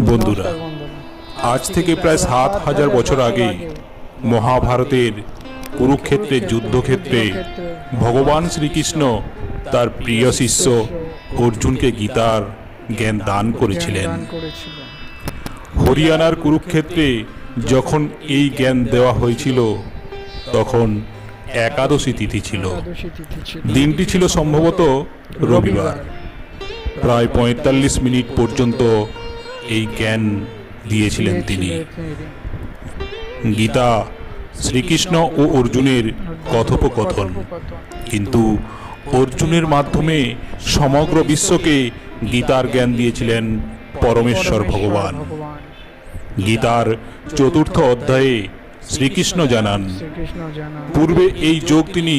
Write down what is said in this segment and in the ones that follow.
বন্ধুরা, আজ থেকে প্রায় সাত হাজার বছর আগে মহাভারতের কুরুক্ষেত্রের যুদ্ধক্ষেত্রে ভগবান শ্রীকৃষ্ণ তার প্রিয় শিষ্য অর্জুনকে গীতার জ্ঞান দান করেছিলেন। হরিয়ানার কুরুক্ষেত্রে যখন এই জ্ঞান দেওয়া হয়েছিল, তখন একাদশী তিথি ছিল। দিনটি ছিল সম্ভবত রবিবার। প্রায় পঁয়তাল্লিশ মিনিট পর্যন্ত এই জ্ঞান দিয়েছিলেন তিনি। গীতা, শ্রীকৃষ্ণ ও অর্জুনের কথোপকথন। কিন্তু অর্জুনের মাধ্যমে সমগ্র বিশ্বকে গীতার জ্ঞান দিয়েছিলেন পরমেশ্বর ভগবান। গীতার চতুর্থ অধ্যায়ে শ্রীকৃষ্ণ জানান, পূর্বে এই যোগ তিনি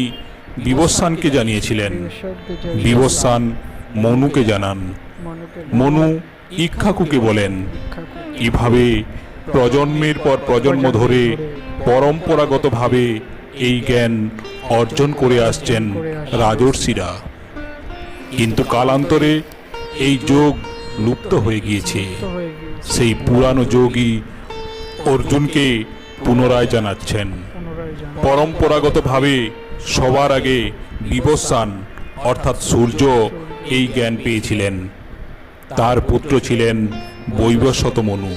বিবস্বানকে জানিয়েছিলেন। বিবস্বান মনুকে জানান। মনু ইক্ষাকুকে বলেন, এভাবে প্রজন্মের পর প্রজন্ম ধরে পরম্পরাগতভাবে এই জ্ঞান অর্জন করে আসছেন রাজর্ষিরা। কিন্তু কালান্তরে এই যোগ লুপ্ত হয়ে গিয়েছে। সেই পুরানো যোগই অর্জুনকে পুনরায় জানাচ্ছেন। পরম্পরাগতভাবে সবার আগে বিবস্বান অর্থাৎ সূর্য এই জ্ঞান পেয়েছিলেন। তার পুত্র ছিলেন বৈবশত মনু।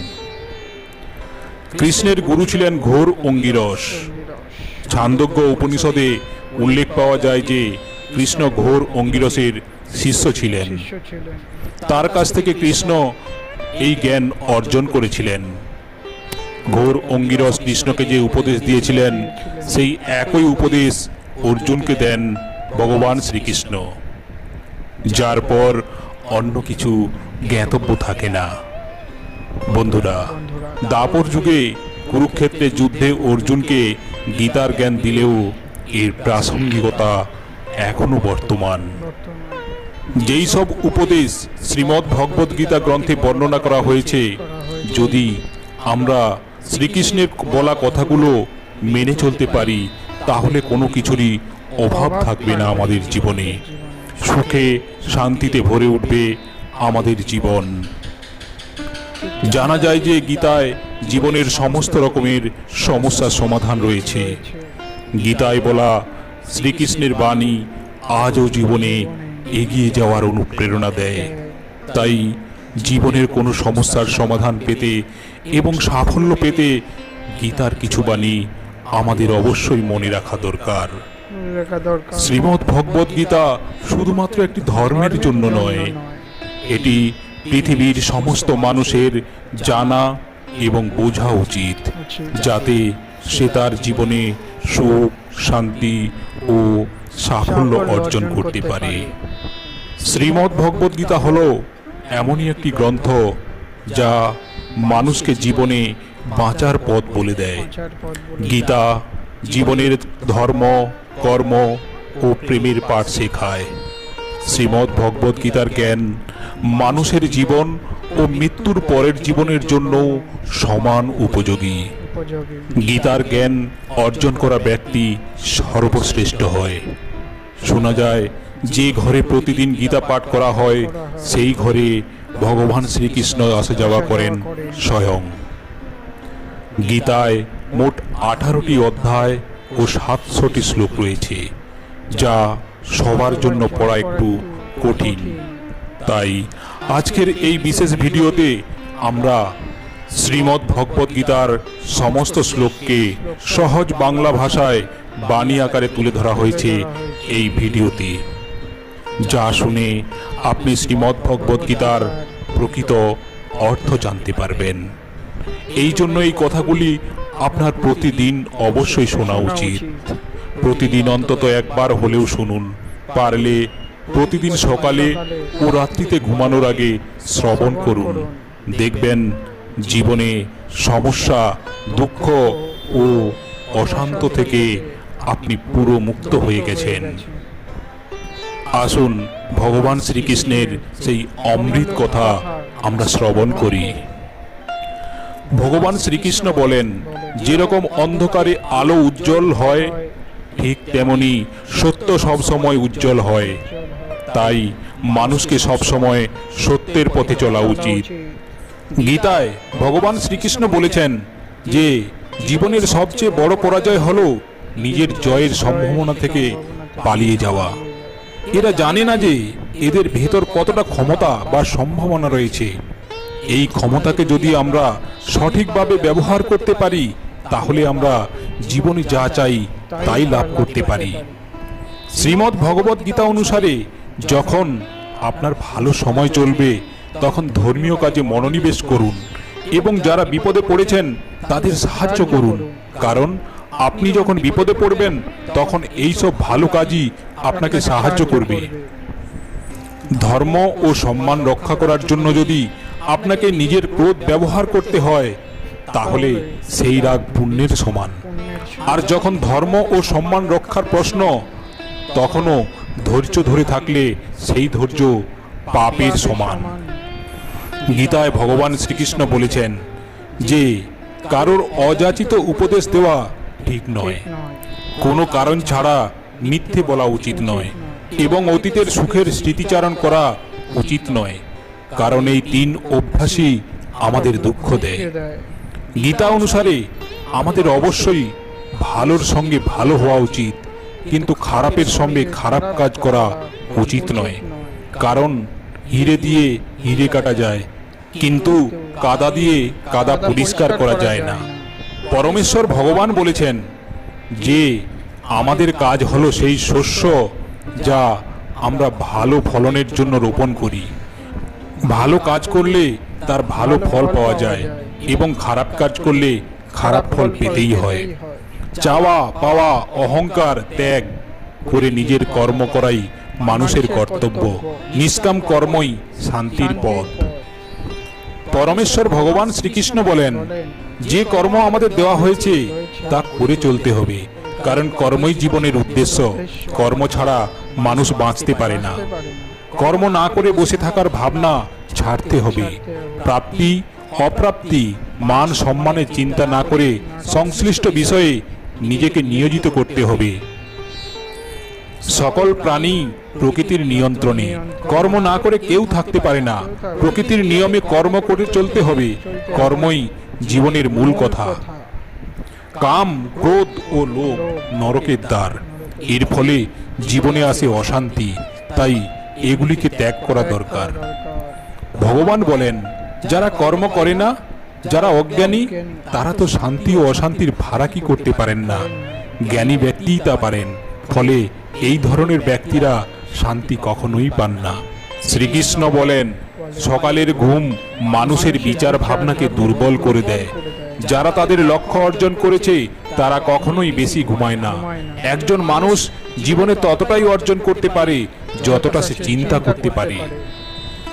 কৃষ্ণের গুরু ছিলেন ঘোর অঙ্গিরস। ছান্দজ্ঞ উপনিষদে উল্লেখ পাওয়া যায় যে কৃষ্ণ ঘোর অঙ্গিরসের শিষ্য ছিলেন। তার কাছ থেকে কৃষ্ণ এই জ্ঞান অর্জন করেছিলেন। ঘোর অঙ্গিরস কৃষ্ণকে যে উপদেশ দিয়েছিলেন, সেই একই উপদেশ অর্জুনকে দেন ভগবান শ্রীকৃষ্ণ। যার পর অন্য কিছু জ্ঞাতব্য থাকে না। বন্ধুরা, দাপর যুগে কুরুক্ষেত্রে যুদ্ধে অর্জুনকে গীতার জ্ঞান দিলেও এর প্রাসঙ্গিকতা এখনও বর্তমান। যেই সব উপদেশ শ্রীমদ্ ভগবদ গীতা গ্রন্থে বর্ণনা করা হয়েছে, যদি আমরা শ্রীকৃষ্ণের বলা কথাগুলো মেনে চলতে পারি, তাহলে কোনো কিছুরই অভাব থাকবে না আমাদের জীবনে। সুখে শান্তিতে ভরে উঠবে আমাদের জীবন। জানা যায় যে গীতায় জীবনের সমস্ত রকমের সমস্যার সমাধান রয়েছে। গীতায় বলা শ্রীকৃষ্ণের বাণী আজও জীবনে এগিয়ে যাওয়ার অনুপ্রেরণা দেয়। তাই জীবনের কোনো সমস্যার সমাধান পেতে এবং সাফল্য পেতে গীতার কিছু বাণী আমাদের অবশ্যই মনে রাখা দরকার। দরকার। শ্রীমদ্ ভগবদ গীতা শুধুমাত্র একটি ধর্মের জন্য নয় এটি পৃথিবীর সমস্ত মানুষের জানা এবং বোঝা উচিত যাতে সে তার জীবনে সুখ শান্তি ও সাফল্য অর্জন করতে পারে। শ্রীমদ্ ভগবদ গীতা হল এমনই একটি গ্রন্থ যা মানুষকে জীবনে বাঁচার পথ বলে দেয়। গীতা জীবনের ধর্ম, কর্ম ও প্রেমের পাঠ শেখায়। শ্রীমদ্ ভগবদ গীতার জ্ঞান মানুষের জীবন ও মৃত্যুর পরের জীবনের জন্য সমান উপযোগী। গীতার জ্ঞান অর্জন করা ব্যক্তি সর্বশ্রেষ্ঠ হয়। শোনা যায়, যে ঘরে প্রতিদিন গীতা পাঠ করা হয়, সেই ঘরে ভগবান শ্রীকৃষ্ণ আসা যাওয়া করেন স্বয়ং। গীতায় মোট আঠারোটি অধ্যায় ও সাতশোটি শ্লোক রয়েছে, যা সবার জন্য পড়া একটু কঠিন। তাই আজকের এই বিশেষ ভিডিওতে আমরা শ্রীমদ্ ভগবদ গীতার সমস্ত শ্লোককে সহজ বাংলা ভাষায় বাণী আকারে তুলে ধরা হয়েছে এই ভিডিওতে। যা শুনে আপনি শ্রীমদ্ ভগবদ গীতার প্রকৃত অর্থ জানতে পারবেন। এই জন্য এই কথাগুলি আপনার প্রতিদিন অবশ্যই শোনা উচিত। প্রতিদিন অন্তত একবার হলেও শুনুন। পারলে প্রতিদিন সকালে ও রাত্রিতে ঘুমানোর আগে শ্রবণ করুন। দেখবেন জীবনে সমস্যা দুঃখ ও অশান্ত থেকে আপনি পুরো মুক্ত হয়ে গেছেন। আসুন ভগবান শ্রীকৃষ্ণের সেই অমৃত কথা আমরা শ্রবণ করি। ভগবান শ্রীকৃষ্ণ বলেন, যেরকম অন্ধকারে আলো উজ্জ্বল হয়, ঠিক তেমনি সত্য সব সময় উজ্জ্বল হয়। তাই মানুষকে সব সময় সত্যের পথে চলা উচিত। গীতায় ভগবান শ্রীকৃষ্ণ বলেছেন যে, জীবনের সবচেয়ে বড় পরাজয় হল নিজের জয়ের সম্ভাবনা থেকে পালিয়ে যাওয়া। এরা জানে না যে, এদের ভেতর কতটা ক্ষমতা বা সম্ভাবনা রয়েছে। এই ক্ষমতাকে যদি আমরা সঠিকভাবে ব্যবহার করতে পারি, তাহলে আমরা জীবনে যা চাই তাই লাভ করতে পারি। শ্রীমদ্ ভগবত গীতা অনুসারে যখন আপনার ভালো সময় চলবে, তখন ধর্মীয় কাজে মনোনিবেশ করুন এবং যারা বিপদে পড়েছেন, তাদের সাহায্য করুন। কারণ আপনি যখন বিপদে পড়বেন, তখন এই সব ভালো কাজই আপনাকে সাহায্য করবে। ধর্ম ও সম্মান রক্ষা করার জন্য যদি আপনাকে নিজের ক্রোধ ব্যবহার করতে হয়, তাহলে সেই রাগ পুণ্যের সমান। আর যখন ধর্ম ও সম্মান রক্ষার প্রশ্ন, তখনও ধৈর্য ধরে থাকলে সেই ধৈর্য পাপের সমান। গীতায় ভগবান শ্রীকৃষ্ণ বলেছেন যে, কারোর অযাচিত উপদেশ দেওয়া ঠিক নয়। কোনো কারণ ছাড়া মিথ্যে বলা উচিত নয় এবং অতীতের সুখের স্মৃতিচারণ করা উচিত নয়। কারণ এই তিন অভ্যাসই আমাদের দুঃখ দেয়। গীতা অনুসারে আমাদের অবশ্যই ভালোর সঙ্গে ভালো হওয়া উচিত, কিন্তু খারাপের সঙ্গে খারাপ কাজ করা উচিত নয়। কারণ হিরে দিয়ে হিরে কাটা যায়, কিন্তু কাদা দিয়ে কাদা পরিষ্কার করা যায় না। পরমেশ্বর ভগবান বলেছেন যে, আমাদের কাজ হলো সেই শস্য যা আমরা ভালো ফলনের জন্য রোপণ করি। ভালো কাজ করলে তার ভালো ফল পাওয়া যায় এবং খারাপ কাজ করলে খারাপ ফল পেতেই হয়। চাওয়া পাওয়া অহংকার ত্যাগ করে নিজের কর্ম করাই মানুষের কর্তব্য। নিষ্কাম কর্মই শান্তির পথ। পরমেশ্বর ভগবান শ্রীকৃষ্ণ বলেন, যে কর্ম আমাদের দেওয়া হয়েছে, তা করে চলতে হবে। কারণ কর্মই জীবনের উদ্দেশ্য। কর্ম ছাড়া মানুষ বাঁচতে পারে না। কর্ম না করে বসে থাকার ভাবনা ছাড়তে হবে। প্রাপ্তি, অপ্রাপ্তি, মান সম্মানের চিন্তা না করে সংশ্লিষ্ট বিষয়ে নিজেকে নিয়োজিত করতে হবে। সকল প্রাণী প্রকৃতির নিয়ন্ত্রণে। কর্ম না করে কেউ থাকতে পারে না। প্রকৃতির নিয়মে কর্ম করে চলতে হবে। কর্মই জীবনের মূল কথা। কাম, ক্রোধ ও লোভ নরকের দ্বার। এর ফলে জীবনে আসে অশান্তি। তাই এগুলিকে ত্যাগ করা দরকার। ভগবান বলেন, যারা কর্ম করে না, যারা অজ্ঞানী, তারা তো শান্তি ও অশান্তির ভাড়া কি করতে পারেন না। জ্ঞানী ব্যক্তিই তা পারেন, ফলে এই ধরনের ব্যক্তিরা শান্তি কখনোই পান না। শ্রীকৃষ্ণ বলেন, সকালের ঘুম মানুষের বিচার ভাবনাকে দুর্বল করে দেয়। যারা তাদের লক্ষ্য অর্জন করেছে, তারা কখনোই বেশি ঘুমায় না। একজন মানুষ জীবনে ততটাই অর্জন করতে পারে, যতটা সে চিন্তা করতে পারে।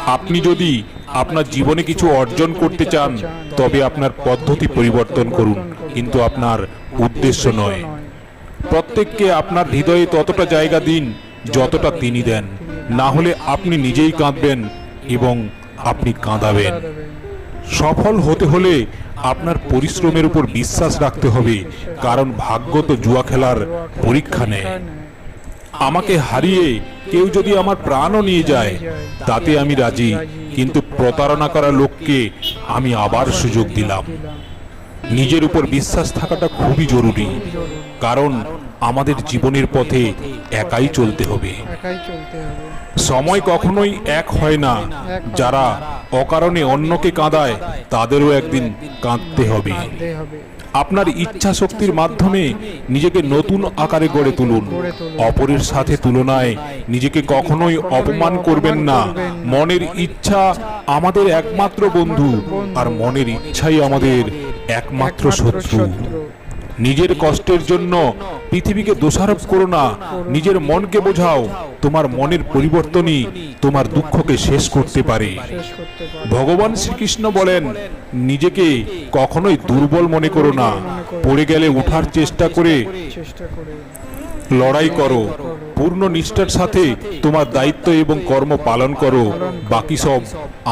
আপনি যদি আপনার জীবনে কিছু অর্জন করতে চান, তবে আপনার পদ্ধতি পরিবর্তন করুন, কিন্তু আপনার উদ্দেশ্য নয়। প্রত্যেককে আপনার হৃদয়ে ততটা জায়গা দিন, যতটা তিনি দেন। না হলে আপনি নিজেই কাঁদবেন এবং আপনি কাঁদাবেন। সফল হতে হলে আপনার পরিশ্রমের উপর বিশ্বাস রাখতে হবে, কারণ ভাগ্য তো জুয়া খেলার পরীক্ষা নেয়। আমাকে হারিয়ে কেউ যদি আমার প্রাণও নিয়ে যায়, তাতে আমি রাজি। কিন্তু প্রতারণা করা লোককে আমি আবার সুযোগ দিলাম। নিজের উপর বিশ্বাস থাকাটা খুবই জরুরি। কারণ আমাদের জীবনের পথে একাই চলতে হবে। সময় কখনোই এক হয় না। যারা অকারণে অন্যকে কাঁদায় তাদেরও একদিন কাঁদতে হবে। আপনার ইচ্ছা শক্তির মাধ্যমে নিজেকে নতুন আকারে গড়ে তুলুন। অপরের সাথে তুলনায় নিজেকে কখনোই অপমান করবেন না। মনের ইচ্ছা আমাদের একমাত্র বন্ধু। আর মনের ইচ্ছাই আমাদের একমাত্র শত্রু। নিজের কষ্টের জন্য পৃথিবীকে দোষারোপ করো না, নিজের মনকে বোঝাও, তোমার মনের পরিবর্তনই তোমার দুঃখকে শেষ করতে পারে। ভগবান শ্রীকৃষ্ণ বলেন, নিজেকে কখনোই দুর্বল মনে করো না, পড়ে গেলে ওঠার চেষ্টা করে লড়াই করো, পূর্ণ নিষ্ঠার সাথে তোমার দায়িত্ব এবং কর্ম পালন করো, বাকি সব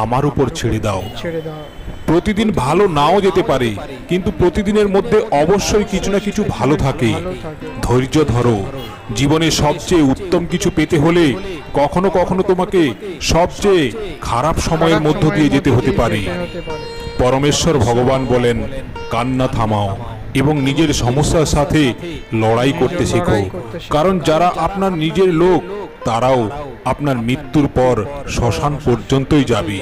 আমার উপর ছেড়ে দাও। প্রতিদিন ভালো নাও যেতে পারে, কিন্তু প্রতিদিনের মধ্যে অবশ্যই কিছু না কিছু ভালো থাকে। ধৈর্য ধরো। জীবনে সবচেয়ে উত্তম কিছু পেতে হলে কখনো কখনো তোমাকে সবচেয়ে খারাপ সময়ের মধ্য দিয়ে যেতে হতে পারে। পরমেশ্বর ভগবান বলেন, কান্না থামাও এবং নিজের সমস্যার সাথে লড়াই করতে শেখো। কারণ যারা আপনার নিজের লোক, তারাও আপনার মৃত্যুর পর শ্মশান পর্যন্তই যাবে।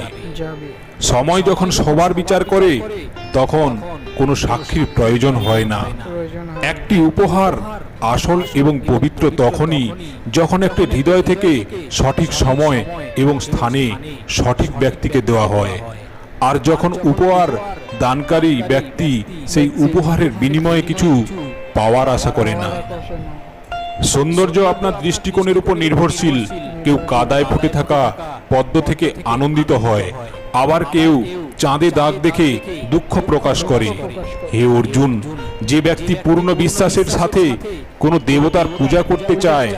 সময় যখন সবার বিচার করে, তখন কোনো সাক্ষীর প্রয়োজন হয় না। একটি উপহার, আসল এবং পবিত্র তখনই যখন একটি হৃদয় থেকে সঠিক সময় এবং স্থানে সঠিক ব্যক্তিকে দেওয়া হয়। আর যখন উপহার দানকারী ব্যক্তি সেই উপহারের বিনিময়ে কিছু পাওয়ার আশা করে না। সৌন্দর্য আপনার দৃষ্টিকোণের উপর নির্ভরশীল। কেউ কাদায় ফুটে থাকা পদ্ম থেকে আনন্দিত হয়। আবার কেউ চাঁদে দাগ দেখে দুঃখ প্রকাশ করে। হে অর্জুন, যে ব্যক্তি পূর্ণ বিশ্বাসের সাথে কোনো দেবতার পূজা করতে চায়,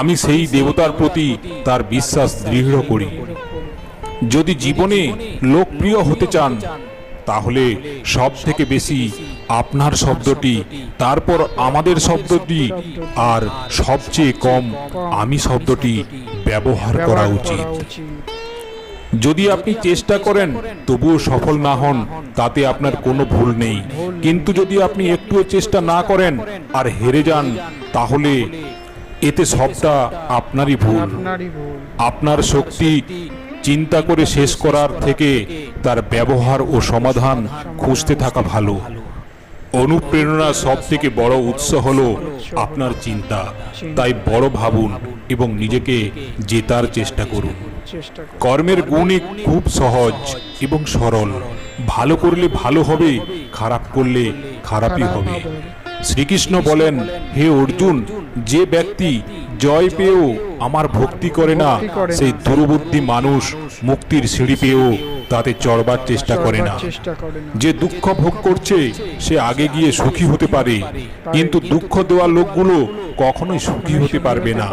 আমি সেই দেবতার প্রতি তার বিশ্বাস দৃঢ় করি। যদি জীবনে লোকপ্রিয় হতে চান, তাহলে সব থেকে বেশি আপনার শব্দটি তারপর আমাদের শব্দটি আর সবচেয়ে কম আমি শব্দটি ব্যবহার করা উচিত। যদি আপনি চেষ্টা করেন তবুও সফল না হন তাতে আপনার কোনো ভুল নেই। কিন্তু যদি আপনি একটুও চেষ্টা না করেন আর হেরে যান তাহলে এতে সবটা আপনারই ভুল। আপনার শক্তি চিন্তা করে শেষ করার থেকে তার ব্যবহার ও সমাধান খুঁজতে থাকা ভালো। অনুপ্রেরণা সব থেকে বড় উৎস হলো আপনার চিন্তা তাই বড় ভাবুন এবং নিজেকে জেতার চেষ্টা করুন কর্মের গুণই খুব সহজ এবং সরল ভালো করলে ভালো হবে, খারাপ করলে খারাপই হবে। শ্রীকৃষ্ণ বলেন, হে অর্জুন, যে ব্যক্তি জয় পেয়েও আমার ভক্তি করে না। সেই দুর্বুদ্ধি মানুষ মুক্তির সিঁড়ি পেয়েও তাতে চড়বার চেষ্টা করে না। যে দুঃখ ভোগ করছে, সে আগে গিয়ে সুখী হতে পারে। কিন্তু দুঃখ দেওয়া লোকগুলো কখনোই সুখী হতে পারবে না।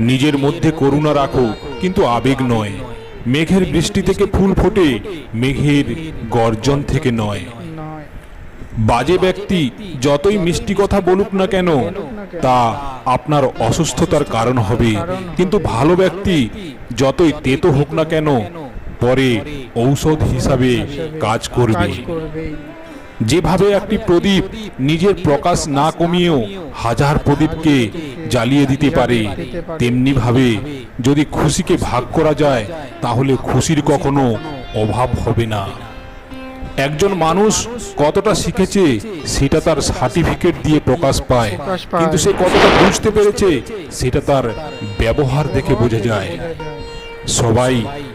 নিজের মধ্যে করুণা রাখো, কিন্তু আবেগ নয়। মেঘের বৃষ্টি থেকে ফুল ফোটে, মেঘের গর্জন থেকে নয়। বাজে ব্যক্তি যতই মিষ্টি কথা বলুক না কেন, তা আপনার অসুস্থতার কারণ হবে। কিন্তু ভালো ব্যক্তি যতই তেতো হোক না কেন পরে ঔষধ হিসাবে কাজ করবে। যেভাবে একটি প্রদীপ নিজের প্রকাশ না কমিয়েও হাজার প্রদীপকে জ্বালিয়ে দিতে পারে তেমনি ভাবে যদি খুশিকে ভাগ করা যায় তাহলে খুশির কখনো অভাব হবে না। একজন মানুষ কতটা শিখেছে সেটা তার সার্টিফিকেট দিয়ে প্রকাশ পায়। প্রকাশ পায়। কিন্তু সে কতটা বুঝতে পেরেছে সেটা তার ব্যবহার দেখে বোঝা যায়। সবাই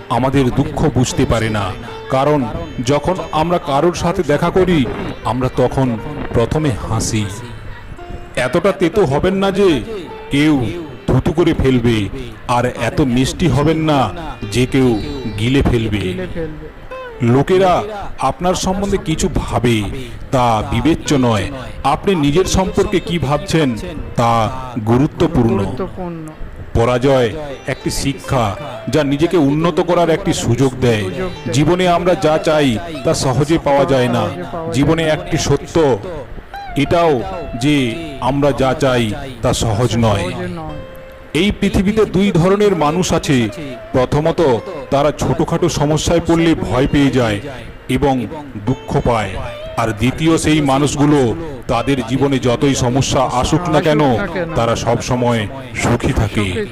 আমাদের দুঃখ বুঝতে পারে না। কারণ যখন আমরা কারোর সাথে দেখা করি, আমরা তখন প্রথমে হাসি। এতটা তেতো হবেন না যে কেউ থুতু করে ফেলবে, আর এত মিষ্টি হবেন না যে কেউ গিলে ফেলবে। লোকেরা আপনার সম্বন্ধে কিছু ভাবে, তা বিবেচ্য নয়। আপনি নিজের সম্পর্কে কি ভাবছেন, তা গুরুত্বপূর্ণ। পরাজয়, একটি শিক্ষা যা নিজেকে উন্নত করার একটি সুযোগ দেয়। জীবনে আমরা যা চাই তা সহজে পাওয়া যায় না। জীবনে একটি সত্য, এটাও যে আমরা যা চাই তা সহজ নয়। এই পৃথিবীতে দুই ধরনের মানুষ আছে। প্রথমত, তারা ছোটোখাটো সমস্যায় পড়লে ভয় পেয়ে যায় এবং দুঃখ পায়। আর দ্বিতীয়, সেই মানুষগুলো তাদের জীবনে যতই সমস্যা আসুক না কেন, তারা সব সময় সুখী থাকে।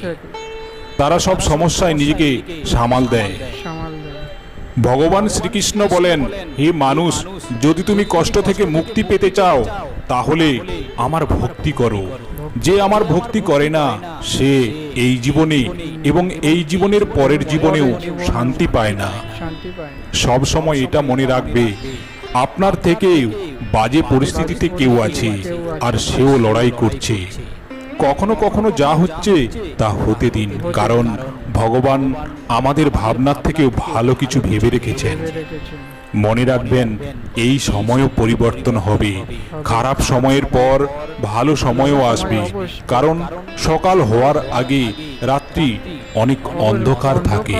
তারা সব সমস্যায় নিজেকে সামাল দেয়। ভগবান শ্রীকৃষ্ণ বলেন, হে মানুষ, যদি তুমি কষ্ট থেকে মুক্তি পেতে চাও, তাহলে আমার ভক্তি করো। যে আমার ভক্তি করে না, সে এই জীবনে এবং এই জীবনের পরের জীবনেও শান্তি পায় না। সব সময় এটা মনে রাখবে, আপনার থেকে বাজে পরিস্থিতিতে কেউ আছে আর সেও লড়াই করছে। কখনো কখনো যা হচ্ছে তা হতে দিন, কারণ ভগবান আমাদের ভাবনার থেকেও ভালো কিছু ভেবে রেখেছেন। মনে রাখবেন, এই সময়ও পরিবর্তন হবে। খারাপ সময়ের পর ভালো সময়ও আসবে, কারণ সকাল হওয়ার আগে রাত্রি অনেক অন্ধকার থাকে।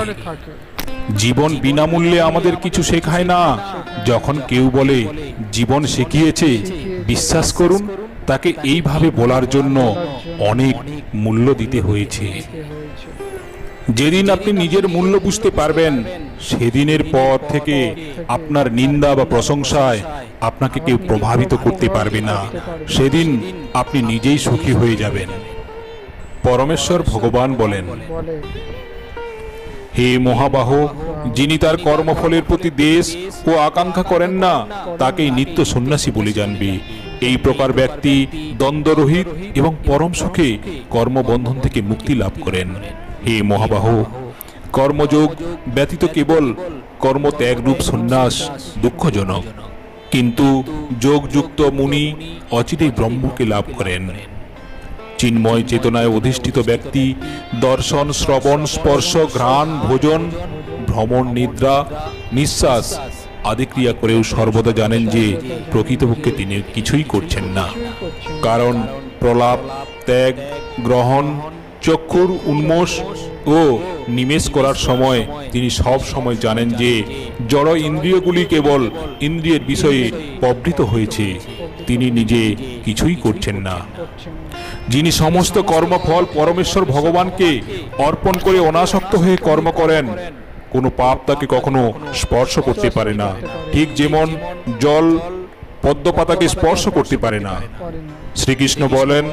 জীবন বিনামূল্যে আমাদের কিছু শেখায় না। যখন কেউ বলে, জীবন শিখিয়েছে, বিশ্বাস করুন। তাকে এইভাবে বলার জন্য অনেক মূল্য দিতে হয়েছে। যেদিন আপনি নিজের মূল্য বুঝতে পারবেন, সেদিনের পর থেকে আপনার নিন্দা বা প্রশংসায় আপনাকে কেউ প্রভাবিত করতে পারবে না। সেদিন আপনি নিজেই সুখী হয়ে যাবেন। পরমেশ্বর ভগবান বলেন বলে হে মহাবাহ, যিনি তার কর্মফলের প্রতি দেশ ও আকাঙ্ক্ষা করেন না, তাকেই নিত্য সন্ন্যাসী বলে জানবে। এই প্রকার ব্যক্তি দ্বন্দ্বরহিত এবং পরম সুখে কর্মবন্ধন থেকে মুক্তি লাভ করেন। হে মহাবাহ, কর্মযোগ ব্যতীত কেবল কর্মত্যাগ রূপ সন্ন্যাস দুঃখজনক। কিন্তু যোগযুক্ত মুনি অচিরেই ব্রহ্মকে লাভ করেন। চিন্ময় চেতনায় অধিষ্ঠিত ব্যক্তি, দর্শন, শ্রবণ, স্পর্শ, ঘ্রাণ, ভোজন, ভ্রমণ, নিদ্রা, নিঃশ্বাস আদি ক্রিয়া করেও সর্বদা জানেন যে প্রকৃতপক্ষে তিনি কিছুই করছেন না। কারণ প্রলাপ, ত্যাগ, গ্রহণ, চক্ষুর উন্মোষ ও নিমেষ করার সময় তিনি সব সময় জানেন যে জড় ইন্দ্রিয়গুলি কেবল ইন্দ্রিয়ের বিষয়ে প্রবৃত হয়েছে। তিনি নিজে কিছুই করছেন না। যিনি সমস্ত কর্মফল পরমেশ্বর ভগবানকে অর্পণ করে অনাসক্ত হয়ে কর্ম করেন, কোনো পাপ তাকে কখনো স্পর্শ করতে পারে না। ঠিক যেমন জল পদ্মপাতাকে স্পর্শ করতে পারে না। শ্রীকৃষ্ণ বলেন,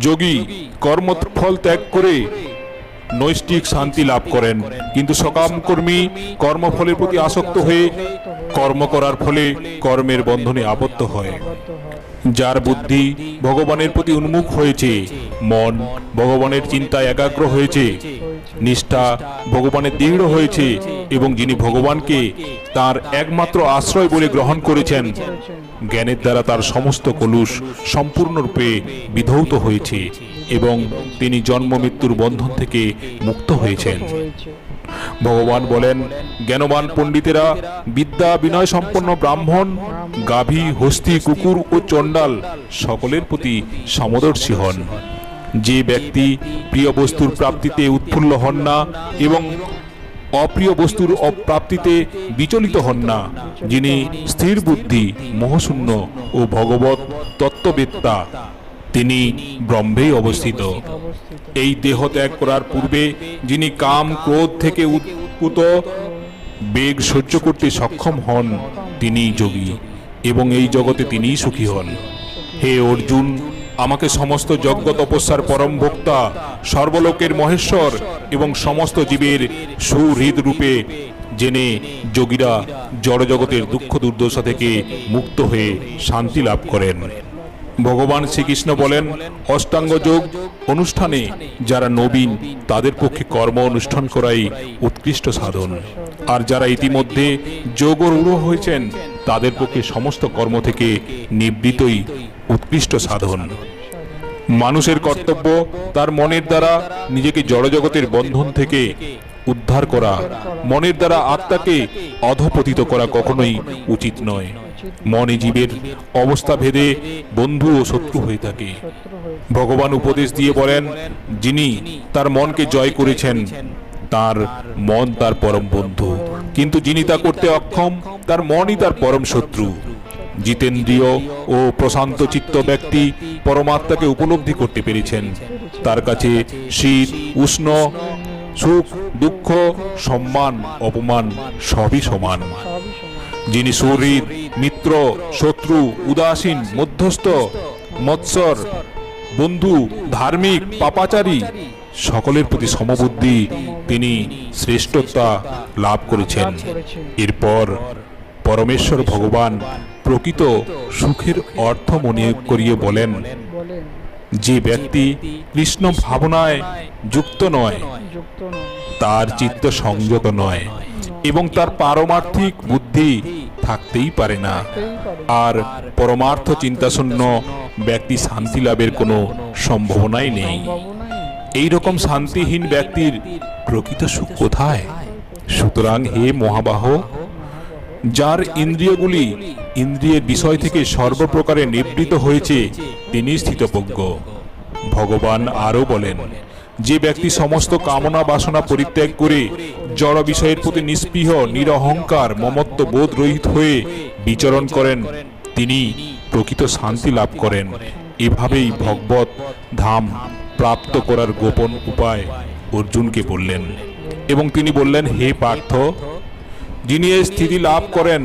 যোগী কর্মফল ত্যাগ করে নৈষ্ঠিক শান্তি লাভ করেন। কিন্তু সকাম কর্মী কর্মফলের প্রতি আসক্ত হয়ে কর্ম করার ফলে কর্মের বন্ধনে আবদ্ধ হয়। যার বুদ্ধি ভগবানের প্রতি উন্মুখ হয়েছে, মন ভগবানের চিন্তায় একাগ্র হয়েছে, নিষ্ঠা ভগবানের দৃঢ় হয়েছে এবং যিনি ভগবানকে তার একমাত্র আশ্রয় বলে গ্রহণ করেছেন, জ্ঞানের দ্বারা তার সমস্ত কলুষ সম্পূর্ণরূপে বিধৌত হয়েছে এবং তিনি জন্ম মৃত্যুর বন্ধন থেকে মুক্ত হয়েছেন। ভগবান বলেন, জ্ঞানবান পণ্ডিতেরা বিদ্যা বিনয় সম্পন্ন ব্রাহ্মণ, গাভী, হস্তি, কুকুর ও চণ্ডাল সকলের প্রতি সমদর্শী হন। যে ব্যক্তি প্রিয় বস্তুর প্রাপ্তিতে উৎফুল্ল হন না এবং অপ্রিয় বস্তুর অপ্রাপ্তিতে বিচলিত হন না, যিনি স্থির বুদ্ধি, মোহশূন্য ও ভগবত তত্ত্ববেত্তা। তিনি ব্রহ্মেই অবস্থিত। এই দেহ ত্যাগ করার পূর্বে যিনি কাম, ক্রোধ থেকে উৎপুত, বেগ সহ্য করতে সক্ষম হন, তিনিই যোগী এবং এই জগতে তিনিই সুখী হন। হে অর্জুন আমাকে সমস্ত যজ্ঞ তপস্যার পরম ভোক্তা, সর্বলোকের মহেশ্বর এবং সমস্ত জীবের সুহৃদ রূপে জেনে যোগীরা জড়জগতের দুঃখ দুর্দশা থেকে মুক্ত হয়ে শান্তি লাভ করেন। ভগবান শ্রীকৃষ্ণ বলেন, অষ্টাঙ্গ যোগ অনুষ্ঠানে যারা নবীন, তাদের পক্ষে কর্ম অনুষ্ঠান করাই উৎকৃষ্ট সাধন। আর যারা ইতিমধ্যে যোগ রূঢ় হয়েছেন, তাদের পক্ষে সমস্ত কর্ম থেকে নিবৃতই উৎকৃষ্ট সাধন। মানুষের কর্তব্য তার মনের দ্বারা নিজেকে জড়জগতের বন্ধন থেকে উদ্ধার করা, মনের দ্বারা আত্মাকে অধপতিত করা কখনোই উচিত নয়। মনে জীবের অবস্থা ভেদে বন্ধু ও শত্রু হয়ে থাকে। ভগবান উপদেশ দিয়ে বলেন, যিনি তার মনকে জয় করেছেন, তার মন তার পরম বন্ধু। কিন্তু যিনি তা করতে অক্ষম, তার মনই তার পরম শত্রু। জিতেন্দ্রীয় ও প্রশান্ত চিত্ত ব্যক্তি পরমাত্মাকে উপলব্ধি করতে পেরেছেন। তার কাছে শীত, উষ্ণ, সুখ, দুঃখ, সম্মান, অপমান সবই সমান। যিনি সুহৃদ, মিত্র, শত্রু, উদাসীন, মধ্যস্থ, মৎসর, বন্ধু, ধার্মিক, পাপাচারী সকলের প্রতি সমবুদ্ধি তিনি শ্রেষ্ঠতা লাভ করেছেন। এরপর পরমেশ্বর ভগবান প্রকৃত সুখের অর্থ মনে করিয়ে বলেন। যে ব্যক্তি কৃষ্ণ ভাবনায় যুক্ত নয়, তার চিত্ত সংযত নয় এবং তার পারমার্থিক বুদ্ধি থাকতেই পারে না। আর পরমার্থ চিন্তাশূন্য ব্যক্তি শান্তি লাভের কোনো সম্ভাবনাই নেই। এই রকম শান্তিহীন ব্যক্তির প্রকৃত সুখ কোথায়? সুতরাং হে মহাবাহ, যার ইন্দ্রিয়গুলি ইন্দ্রিয়ের বিষয় থেকে সর্বপ্রকারে নিবৃত হয়েছে তিনি স্থিতপজ্ঞ ভগবান আরও বলেন, যে ব্যক্তি সমস্ত কামনা বাসনা পরিত্যাগ করে জড় বিষয়ের প্রতি নিস্পৃহ নিরহংকার, মমত্ব বোধ রহিত হয়ে বিচরণ করেন, তিনি প্রকৃত শান্তি লাভ করেন। এভাবেই ভগবত ধাম প্রাপ্ত করার গোপন উপায় অর্জুনকে বললেন এবং তিনি বললেন, হে পার্থ, যিনি এই স্থিতি লাভ করেন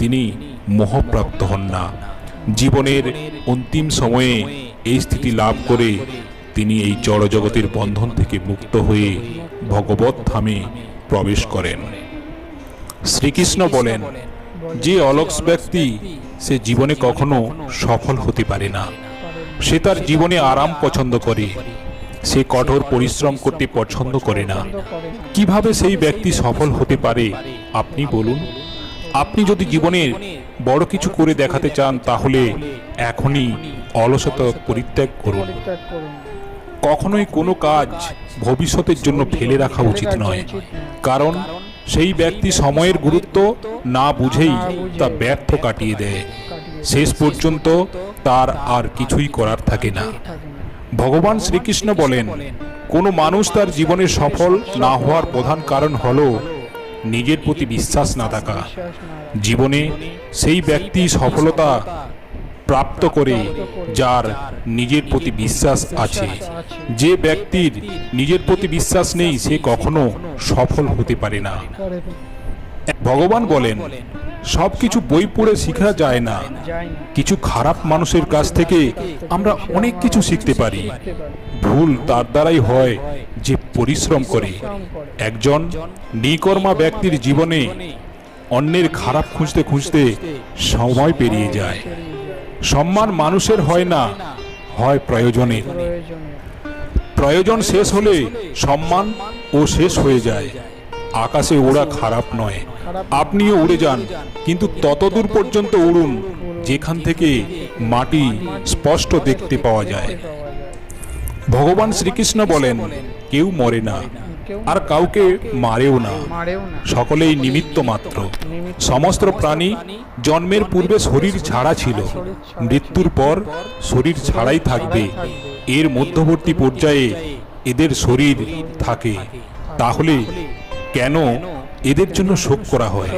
তিনি মোহপ্রাপ্ত হন না। জীবনের অন্তিম সময়ে এই স্থিতি লাভ করে তিনি এই জড়জগতের বন্ধন থেকে মুক্ত হয়ে ভগবত ধামে প্রবেশ করেন। শ্রীকৃষ্ণ বলেন, যে অলক্স ব্যক্তি সে জীবনে কখনো সফল হতে পারে না। সে তার জীবনে আরাম পছন্দ করে। সে কঠোর পরিশ্রম করতে পছন্দ করে না পছন্দ করে না। কীভাবে সেই ব্যক্তি সফল হতে পারে, আপনি বলুন? আপনি যদি জীবনের বড় কিছু করে দেখাতে চান, তাহলে এখনই অলসতা পরিত্যাগ করুন। কখনোই কোনো কাজ ভবিষ্যতের জন্য ফেলে রাখা উচিত নয়। কারণ সেই ব্যক্তি সময়ের গুরুত্ব না বুঝেই তা ব্যর্থ কাটিয়ে দেয়। শেষ পর্যন্ত তার আর কিছুই করার থাকে না। ভগবান শ্রীকৃষ্ণ বলেন, কোনো মানুষ তার জীবনে সফল না হওয়ার প্রধান কারণ হল নিজের প্রতি বিশ্বাস না থাকা। জীবনে সেই ব্যক্তি সফলতা প্রাপ্ত করে যার নিজের প্রতি বিশ্বাস আছে। যে ব্যক্তির নিজের প্রতি বিশ্বাস নেই, সে কখনো সফল হতে পারে না। ভগবান বলেন সবকিছু বই পড়ে শেখা যায় না। কিছু খারাপ মানুষের কাছ থেকে আমরা অনেক কিছু শিখতে পারি। ভুল তার দ্বারাই হয় যে পরিশ্রম করে। একজন নিকর্মা ব্যক্তির জীবনে অন্যের খারাপ খুঁজতে খুঁজতে সময় পেরিয়ে যায়। সম্মান মানুষের হয় না, হয় প্রয়োজনের। প্রয়োজন শেষ হলে সম্মান ও শেষ হয়ে যায়। আকাশে ওড়া খারাপ নয়। আপনিও উড়ে যান। কিন্তু ততদূর পর্যন্ত উড়ুন, যেখান থেকে মাটি স্পষ্ট দেখতে পাওয়া যায়। ভগবান শ্রীকৃষ্ণ বলেন, কেউ মরে না, আর কাউকে মারেও না। সকলেই নিমিত্ত মাত্র। সমস্ত প্রাণী জন্মের পূর্বে শরীর ছাড়া ছিল। মৃত্যুর পর শরীর ছাড়াই থাকবে। এর মধ্যবর্তী পর্যায়ে এদের শরীর থাকে। তাহলে কেন এদের জন্য শোক করা হয়।